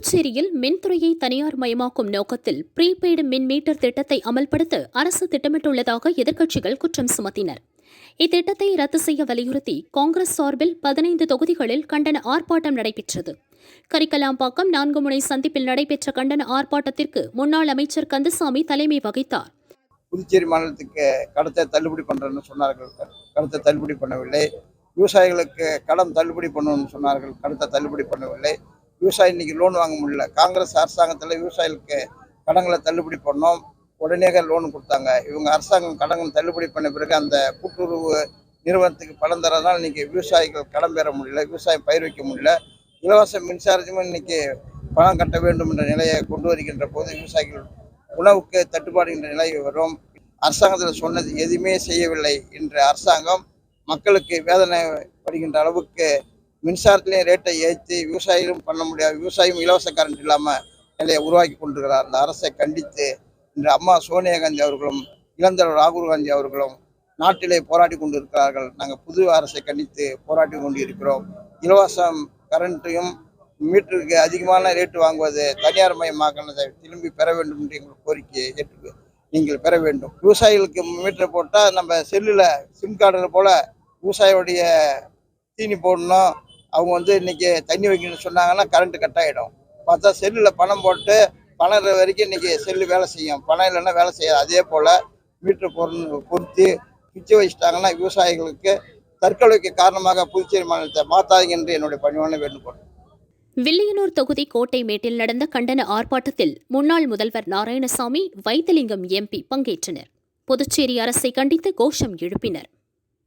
புதுச்சேரியில் மின்துறையை தனியார் மயமாக்கும் நோக்கத்தில் ப்ரீபெய்டு மின் மீட்டர் திட்டத்தை அமல்படுத்த அரசு திட்டமிட்டுள்ளதாக எதிர்க்கட்சிகள் குற்றம் சுமத்தினர். இத்திட்டத்தை ரத்து செய்ய வலியுறுத்தி காங்கிரஸ் சார்பில் பதினைந்து தொகுதிகளில் கண்டன ஆர்ப்பாட்டம் நடைபெற்றது. கரிக்கலாம்பாக்கம் நான்கு முனை சந்திப்பில் நடைபெற்ற கண்டன ஆர்ப்பாட்டத்திற்கு முன்னாள் அமைச்சர் கந்தசாமி தலைமை வகித்தார். புதுச்சேரி மாநிலத்துக்கு கடத்தை தள்ளுபடி பண்ணுறேன்னு சொன்னார்கள். கடத்தை தள்ளுபடி பண்ணவில்லை. விவசாயிகளுக்கு கடன் தள்ளுபடி பண்ணணும்னு சொன்னார்கள். கடத்தை தள்ளுபடி பண்ணவில்லை. விவசாயி இன்றைக்கி லோன் வாங்க முடியல. காங்கிரஸ் அரசாங்கத்தில் விவசாயிகளுக்கு கடன்களை தள்ளுபடி பண்ணோம். உடனே லோன் கொடுத்தாங்க. இவங்க அரசாங்கம் கடன்கள் தள்ளுபடி பண்ண பிறகு அந்த கூட்டுறவு நிறுவனத்துக்கு பணம் தரதுனால இன்றைக்கி விவசாயிகள் கடன் பெற முடியல விவசாயம் பயிர் வைக்க முடியல. இலவச மின்சாரத்தையும் இன்னைக்கு பணம் கட்ட வேண்டும் என்ற நிலையை கொண்டு வருகின்ற போது விவசாயிகள் உணவுக்கு தட்டுப்பாடு என்ற நிலை வரும். அரசாங்கத்தில் சொன்னது எதுவுமே செய்யவில்லை என்ற அரசாங்கம் மக்களுக்கு வேதனை படுகின்ற அளவுக்கு மின்சாரத்திலையும் ரேட்டை ஏற்றி விவசாயிகளும் பண்ண முடியாது. விவசாயம் இலவச கரண்ட் இல்லாமல் நிலையை உருவாக்கி கொண்டிருக்கிறார். அந்த அரசை கண்டித்து இன்று அம்மா சோனியா காந்தி அவர்களும் இளந்தர் ராகுல் காந்தி அவர்களும் நாட்டிலே போராடி கொண்டிருக்கிறார்கள். நாங்கள் புது அரசை கண்டித்து போராடி கொண்டிருக்கிறோம். இலவசம் கரண்ட்டையும் மீட்டருக்கு அதிகமான ரேட்டு வாங்குவது தனியார் மயமாக்கினதை திரும்பி பெற வேண்டும் என்று எங்கள் கோரிக்கையை ஏற்று நீங்கள் பெற வேண்டும். விவசாயிகளுக்கு மீட்டர் போட்டால் நம்ம செல்லில் சிம் கார்டில் போல் விவசாயியுடைய தீனி போடணும். அவங்க வந்து இன்னைக்கு தண்ணி வைக்கணும்னு சொன்னாங்கன்னா கரண்ட் கட் ஆகிடும் பார்த்தா செல்லில் பணம் போட்டு பணம் வரைக்கும் இன்னைக்கு செல்லு வேலை செய்யும். பணம் இல்லைன்னா வேலை செய்யாது. அதே போல் மீட்ரு பொருள் பொருத்தி பிச்சு வச்சுட்டாங்கன்னா விவசாயிகளுக்கு தற்கொலைக்கு காரணமாக புதுச்சேரி மாநிலத்தை மாற்றாதீங்க என்று என்னுடைய பணிவான வேண்டுகோள். வில்லியனூர் தொகுதி கோட்டை மேட்டில் நடந்த கண்டன ஆர்ப்பாட்டத்தில் முன்னாள் முதல்வர் நாராயணசாமி வைத்திலிங்கம் எம்பி பங்கேற்றனர். புதுச்சேரி அரசை கண்டித்து கோஷம் எழுப்பினர்.